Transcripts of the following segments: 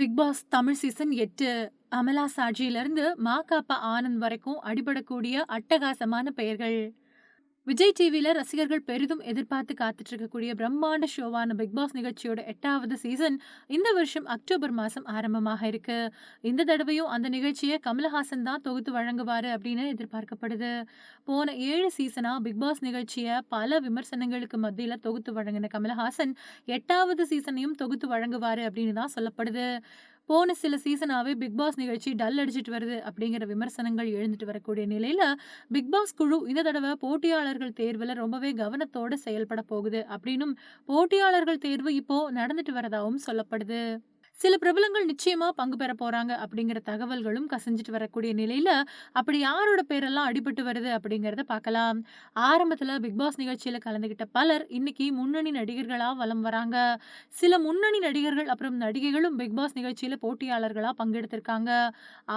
Big pass Tamil season எட்டு அமலா சாட்சியிலிருந்து மாகாப்பா ஆனந்த் வரைக்கும் அடிபடக்கூடிய அட்டகாசமான பெயர்கள். விஜய் டிவியில ரசிகர்கள் பெரிதும் எதிர்பார்த்து காத்துட்டு இருக்கக்கூடிய பிரம்மாண்ட ஷோவான பிக் பாஸ் நிகழ்ச்சியோட எட்டாவது சீசன் இந்த வருஷம் அக்டோபர் மாசம் ஆரம்பமாக இருக்கு. இந்த தடவையும் அந்த நிகழ்ச்சியை கமலஹாசன் தான் தொகுத்து வழங்குவாரு அப்படின்னு எதிர்பார்க்கப்படுது. போன ஏழு சீசனா பிக் பாஸ் நிகழ்ச்சியை பல விமர்சனங்களுக்கு மத்தியில தொகுத்து வழங்கின கமலஹாசன் எட்டாவது சீசனையும் தொகுத்து வழங்குவாரு அப்படின்னு தான் சொல்லப்படுது. போன சில சீசனாவே பிக் பாஸ் நிகழ்ச்சி டல் அடிச்சிட்டு வருது அப்படிங்கிற விமர்சனங்கள் எழுந்துட்டு வரக்கூடிய நிலையில பிக் பாஸ் குழு இந்த தடவை போட்டியாளர்கள் தேர்வில் ரொம்பவே கவனத்தோட செயல்பட போகுது. அப்படின்னும் போட்டியாளர்கள் தேர்வு இப்போ நடந்துட்டு வரதாகவும் சொல்லப்படுது. சில பிரபலங்கள் நிச்சயமா பங்கு பெற போறாங்க அப்படிங்கிற தகவல்களும் கசிஞ்சிட்டு வரக்கூடிய நிலையில அப்படி யாரோட பேரெல்லாம் அடிபட்டு வருது அப்படிங்கிறத பார்க்கலாம். ஆரம்பத்துல பிக் பாஸ் நிகழ்ச்சியில கலந்துகிட்ட பலர் இன்னைக்கு முன்னணி நடிகர்களா வலம் வராங்க. சில முன்னணி நடிகர்கள் அப்புறம் நடிகைகளும் பிக் பாஸ் நிகழ்ச்சியில போட்டியாளர்களா பங்கெடுத்திருக்காங்க.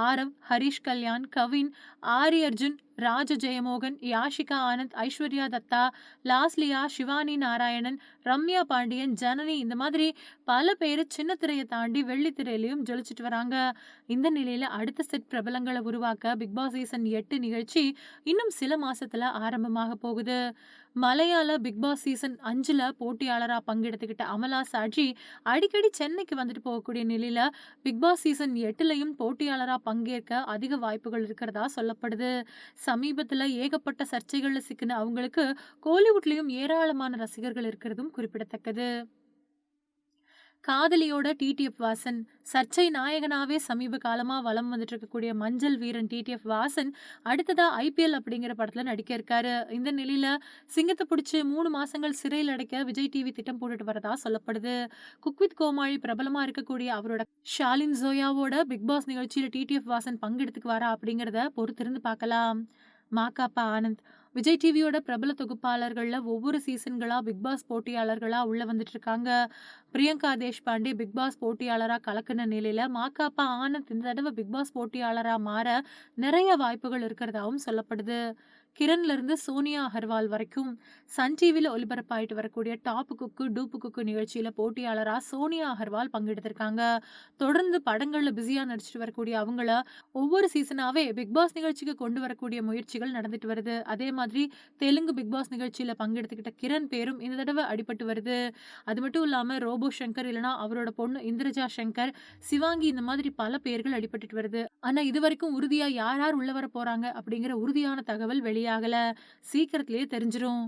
ஆரவ் ஹரிஷ் கல்யாண் கவின் ஆரி அர்ஜுன் ராஜ ஜெயமோகன் யாஷிகா ஆனந்த் ஐஸ்வர்யா தத்தா லாஸ்லியா சிவானி நாராயணன் ரம்யா பாண்டியன் ஜனனி இந்த மாதிரி பல பேர் சின்ன திரையை தாண்டி வெள்ளித்திரையிலையும் ஜொலிச்சிட்டு வராங்க. இந்த நிலையில் அடுத்த செட் பிரபலங்களை உருவாக்க பிக்பாஸ் சீசன் எட்டு நிகழ்ச்சி இன்னும் சில மாசத்துல ஆரம்பமாக போகுது. மலையாள பிக்பாஸ் சீசன் அஞ்சில் போட்டியாளராக பங்கெடுத்துக்கிட்ட அமலா சாட்சி அடிக்கடி சென்னைக்கு வந்துட்டு போகக்கூடிய நிலையில் பிக்பாஸ் சீசன் எட்டுலையும் போட்டியாளராக பங்கேற்க அதிக வாய்ப்புகள் இருக்கிறதா சொல்லப்படுது. சமீபத்துல ஏகப்பட்ட சர்ச்சைகளில் சிக்கின அவங்களுக்கு கோலிவுட்லயும் ஏராளமான ரசிகர்கள் இருக்கிறதும் குறிப்பிடத்தக்கது. காதலியோட டிடிஎஃப் வாசன் சர்ச்சை நாயகனாவே சமீப காலமா வலம் வந்துட்டு இருக்கக்கூடிய மஞ்சள் வீரன் டிடிஎஃப் வாசன் அடுத்ததா ஐபிஎல் அப்படிங்கிற படத்துல நடிக்க இருக்காரு. இந்த நிலையில சிங்கத்தை பிடிச்சி மூணு மாசங்கள் சிறையில் அடைக்க விஜய் டிவி திட்டம் போட்டுட்டு வரதா சொல்லப்படுது. குக்வித் கோமாளி பிரபலமா இருக்கக்கூடிய அவரோட ஷாலின் ஜோயாவோட பிக் பாஸ் நிகழ்ச்சியில் டிடிஎஃப் வாசன் பங்கெடுத்துக்கு வரா அப்படிங்கிறத பொறுத்திருந்து பார்க்கலாம். மாகாப்பா ஆனந்த். விஜய் டிவியோட பிரபல தொகுப்பாளர்கள்ல ஒவ்வொரு சீசன்களா பிக் பாஸ் போட்டியாளர்களா உள்ள வந்துட்டு இருக்காங்க பிரியங்கா தேஷ்பாண்டே பிக் பாஸ் போட்டியாளரா கலக்குன நிலையில மாக்காப்பா ஆனந்த் இந்த தடவை பிக் பாஸ் போட்டியாளரா மாற நிறைய வாய்ப்புகள் இருக்கிறதாவும் சொல்லப்படுது. கிரண்லேருந்து சோனியா அகர்வால் வரைக்கும் சன் டிவியில் ஒலிபரப்பாயிட்டு வரக்கூடிய டாப் குக்கு டூப்பு குக்கு நிகழ்ச்சியில் போட்டியாளராக சோனியா அகர்வால் பங்கெடுத்திருக்காங்க. தொடர்ந்து படங்களில் பிஸியாக நடிச்சிட்டு வரக்கூடிய அவங்கள ஒவ்வொரு சீசனாகவே பிக் பாஸ் நிகழ்ச்சிக்கு கொண்டு வரக்கூடிய முயற்சிகள் நடந்துட்டு வருது. அதே மாதிரி தெலுங்கு பிக் பாஸ் நிகழ்ச்சியில் பங்கெடுத்துக்கிட்ட கிரண் பேரும் இந்த தடவை அடிபட்டு வருது. அது மட்டும் இல்லாமல் ரோபோ சங்கர் இல்லைனா அவரோட பொண்ணு இந்திரஜா சங்கர் சிவாங்கி இந்த மாதிரி பல பேர்கள் அடிபட்டுட்டு வருது. ஆனால் இது வரைக்கும் உறுதியாக யார் யார் உள்ள வர போகிறாங்க அப்படிங்கிற உறுதியான தகவல் சரியாகல சீக்கிரத்திலேயே தெரிஞ்சிரும்.